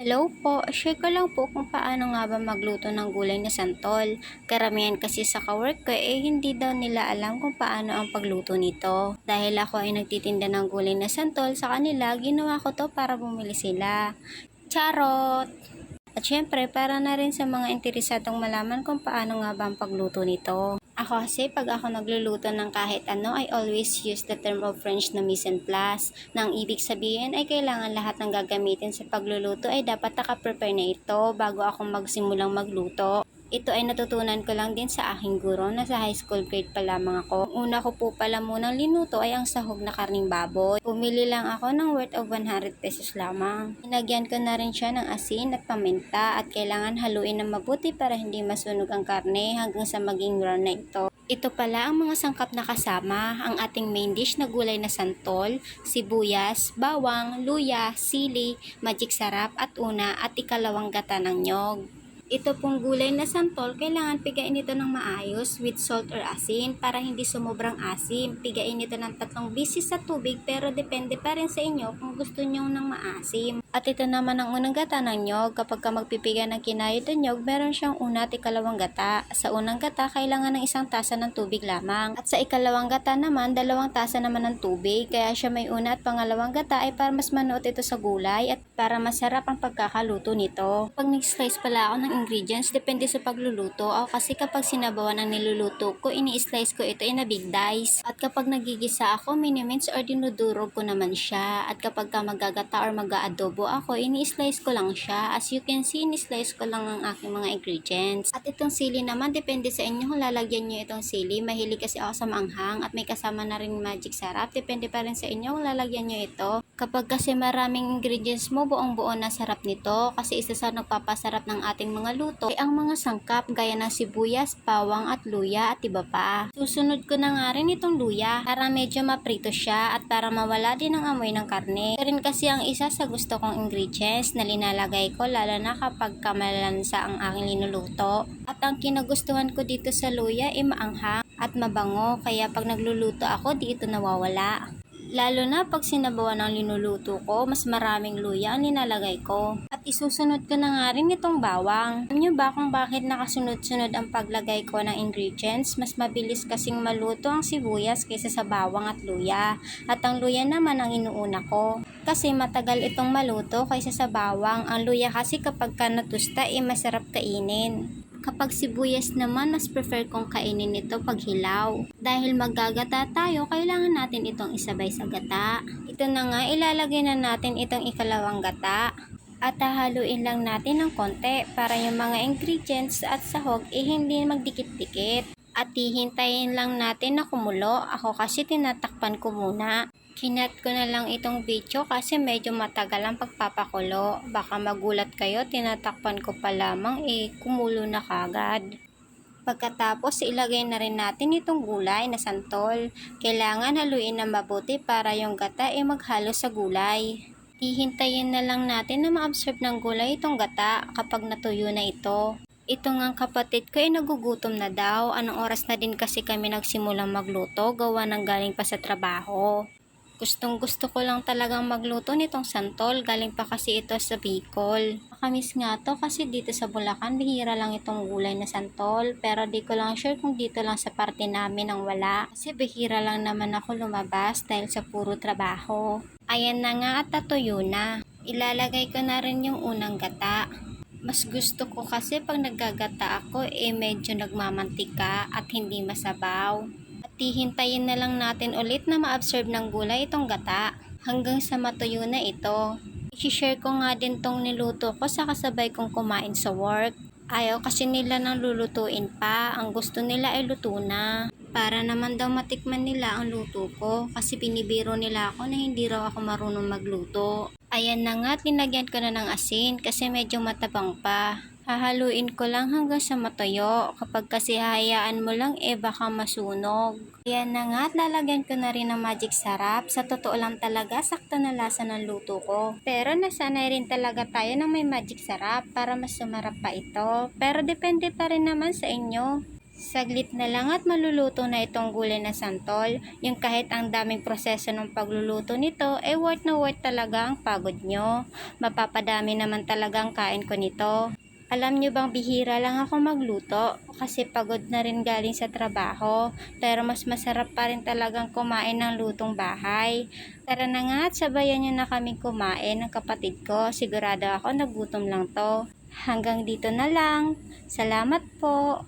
Hello po, share ko lang po kung paano nga ba magluto ng gulay na santol. Karamihan kasi sa kawork ko eh hindi daw nila alam kung paano ang pagluto nito. Dahil ako ay nagtitinda ng gulay na santol sa kanila, ginawa ko to para bumili sila. Charot! At syempre, para na rin sa mga interesadong malaman kung paano nga ba ang pagluto nito. Ako kasi pag ako nagluluto ng kahit ano, I always use the term of French na mise en place. Nang ibig sabihin ay kailangan lahat ng gagamitin sa pagluluto ay dapat nakaprepare na ito bago ako magsimulang magluto. Ito ay natutunan ko lang din sa aking guro na sa high school grade pa lamang ako. Ang Una ko po pala munang linuto ay ang sahog na karning baboy. Pumili lang ako ng worth of 100 pesos lamang. Hinagyan ko na rin siya ng asin at paminta at kailangan haluin na mabuti para hindi masunog ang karne hanggang sa maging brown na ito. Ito pala ang mga sangkap na kasama, ang ating main dish na gulay na santol, sibuyas, bawang, luya, sili, magic sarap at una at ikalawang gata ng nyog. Ito pong gulay na santol, kailangan pigain ito ng maayos with salt or asin para hindi sumubrang asim. Pigain ito ng tatlong bisis sa tubig pero depende pa rin sa inyo kung gusto nyo ng maasim. At ito naman ang unang gata ng nyog. Kapag ka magpipiga ng kinayod ng nyog, meron siyang una at ikalawang gata. Sa unang gata, kailangan ng isang tasa ng tubig lamang. At sa ikalawang gata naman, dalawang tasa naman ng tubig. Kaya siya may una at pangalawang gata ay para mas manuot ito sa gulay at para masarap ang pagkakaluto nito. Pag nag-slice pala ako ng ingredients, depende sa pagluluto. Ako kasi kapag sinabawan ang niluluto ko, ini-slice ko ito in a big dice. At kapag nagigisa ako, mini-mince or dinudurog ko naman siya. At kapag ka magagata or mag-aadobo ako, ini-slice ko lang siya. As you can see, ini-slice ko lang ang aking mga ingredients. At itong sili naman, depende sa inyo kung lalagyan nyo itong sili. Mahilig kasi ako sa maanghang at may kasama na rin magic sarap. Depende pa rin sa inyo kung lalagyan nyo ito. Kapag kasi maraming ingredients mo, buong-buo na sarap nito. Kasi isa sa nagpapasarap ng ating mga luto ay ang mga sangkap gaya ng sibuyas, bawang at luya at iba pa. Susunod ko na nga rin itong luya para medyo maprito siya at para mawala din ang amoy ng karne. Ito rin kasi ang isa sa gusto kong ingredients na linalagay ko lalo na kapag kamalansa ang aking linuluto. At ang kinagustuhan ko dito sa luya ay maanghang at mabango kaya pag nagluluto ako di ito nawawala. Lalo na pag sinabawan ng linuluto ko, mas maraming luya ang nilalagay ko. At isusunod ko na nga rin itong bawang. Alam nyo ba kung bakit nakasunod-sunod ang paglagay ko ng ingredients? Mas mabilis kasing maluto ang sibuyas kaysa sa bawang at luya. At ang luya naman ang inuuna ko. Kasi matagal itong maluto kaysa sa bawang. Ang luya kasi kapag ka natusta, eh masarap kainin. Kapag sibuyas naman, mas prefer kong kainin ito pag hilaw. Dahil maggagata tayo, kailangan natin itong isabay sa gata. Ito na nga, ilalagay na natin itong ikalawang gata. At hahaluin lang natin ng konti para yung mga ingredients at sahog eh hindi magdikit-dikit. At hihintayin lang natin na kumulo. Ako kasi tinatakpan ko muna. Kinat ko na lang itong video kasi medyo matagal ang pagpapakulo. Baka magulat kayo, tinatakpan ko pa lamang eh kumulo na kagad. Pagkatapos, ilagay na rin natin itong gulay na santol. Kailangan haluin na mabuti para yung gata ay maghalo sa gulay. Hihintayin na lang natin na ma-absorb ng gulay itong gata kapag natuyo na ito. Ito nga kapatid ko ay nagugutom na daw. Anong oras na din kasi kami nagsimulang magluto, gawa ng galing pa sa trabaho. Gustong gusto ko lang talagang magluto nitong santol, galing pa kasi ito sa Bicol. Makamis nga to kasi dito sa Bulacan, bihira lang itong gulay na santol. Pero di ko lang sure kung dito lang sa parte namin ang wala. Kasi bihira lang naman ako lumabas dahil sa puro trabaho. Ayan na nga at tatuyo na. Ilalagay ko na rin yung unang gata. Mas gusto ko kasi pag naggagata ako eh medyo nagmamantika at hindi masabaw. Hihintayin na lang natin ulit na ma-absorb ng gulay itong gata hanggang sa matuyo na ito. I-share ko nga din tong niluto ko sa kasabay kong kumain sa work. Ayaw kasi nila nang lulutuin pa. Ang gusto nila ay luto na. Para naman daw matikman nila ang luto ko kasi pinibiro nila ako na hindi raw ako marunong magluto. Ayan na nga, linagyan ko na ng asin kasi medyo matabang pa. Hahaluin ko lang hanggang sa matuyo. Kapag kasi hayaan mo lang, eh baka masunog. Ayan na nga, at lalagyan ko na rin ng magic sarap. Sa totoo lang talaga, sakto na lasa ng luto ko. Pero nasanay rin talaga tayo ng may magic sarap para mas sumarap pa ito. Pero depende pa rin naman sa inyo. Saglit na lang at maluluto na itong gulay na santol. Yung kahit ang daming proseso ng pagluluto nito, eh worth na worth talaga ang pagod nyo. Mapapadami naman talaga ang kain ko nito. Alam nyo bang bihira lang ako magluto kasi pagod na rin galing sa trabaho pero mas masarap pa rin talagang kumain ng lutong bahay. Tara na nga at sabayan nyo na kaming kumain ng kapatid ko. Sigurado ako nagutom lang to. Hanggang dito na lang. Salamat po.